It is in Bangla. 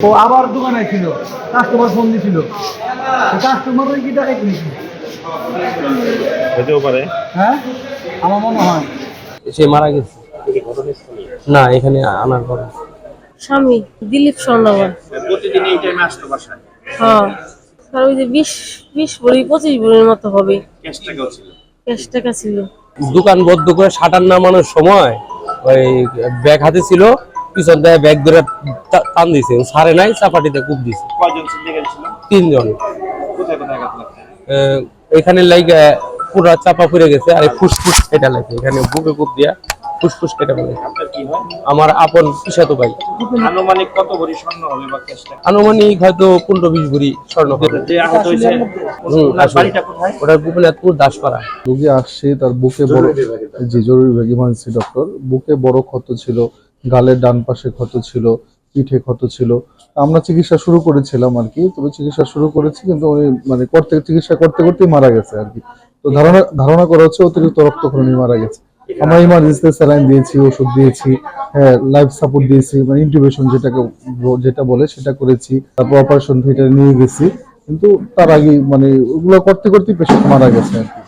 ও আবার দোকানে ছিল কাস্টমার ফোন দিছিল। কাস্টমারের কি টাকা কিনেছি? হতেও পারে। হ্যাঁ? আমার মনে হয়। সে মারা গেছে। না এখানে আনার পরে। স্বামী দিলীপ স্বর্ণগর প্রতিদিন এই টাইমে আসতো বাসায়। হ্যাঁ। স্যার ওই যে বিশ বিশ ভরি পঁচিশ ভরির মতো হবে। ক্যাশ টাকাও ছিল। ক্যাশ টাকা ছিল। দোকান বদ্ধ করে শাটার নামানোর সময় ওই ব্যাগ হাতে ছিল। পিছন দিয়ে ব্যাগ ধরে টান দিছে। সারে নাই চাপাটিতে কূপ দিছে। তিনজন। এখানে লাইগা পুরা চাপা পড়ে গেছে আর ফুসফুস কেটে লাগে এখানে বুকে কূপ দিয়া ফুসফুস কেটে পড়ে আপনার কি হয়? আমার আপন পিসাতো ভাই। আনুমানিক কত ভরি স্বর্ণ হবে বা আনুমানিক হয়তো পনেরো বিশ ভরি স্বর্ণ হবে। ওটা গোপীনাথপুর দাসপাড়া। রোগী আসছে তার বুকে বড় জি জরুরি বিভাগ ইমার্জেন্সি ডক্টর বুকে বড় ক্ষত ছিল গালের ডান পাশে ক্ষত ছিল, পিঠে ক্ষত ছিল। আমরা চিকিৎসা শুরু করেছিলাম আর কি, তবে চিকিৎসা শুরু করেছি কিন্তু উনি মানে করতে, চিকিৎসা করতে করতেই মারা গেছে আর কি। তো ধারণা ধারণা করা হচ্ছে অতিরিক্ত রক্তক্ষরণে মারা গেছে। আমরা ইমার্জেন্সিতে স্যালাইন দিয়েছি, ওষুধ দিয়েছি হ্যাঁ লাইফ সাপোর্ট দিয়েছি মানে ইন্টিউবেশন যেটাকে যেটা বলে সেটা করেছি, তারপর অপারেশন থিয়েটারে নিয়ে গেছি। কিন্তু তার আগে মানে ওগুলো করতে করতেই পেশেন্ট মারা গেছে আর কি।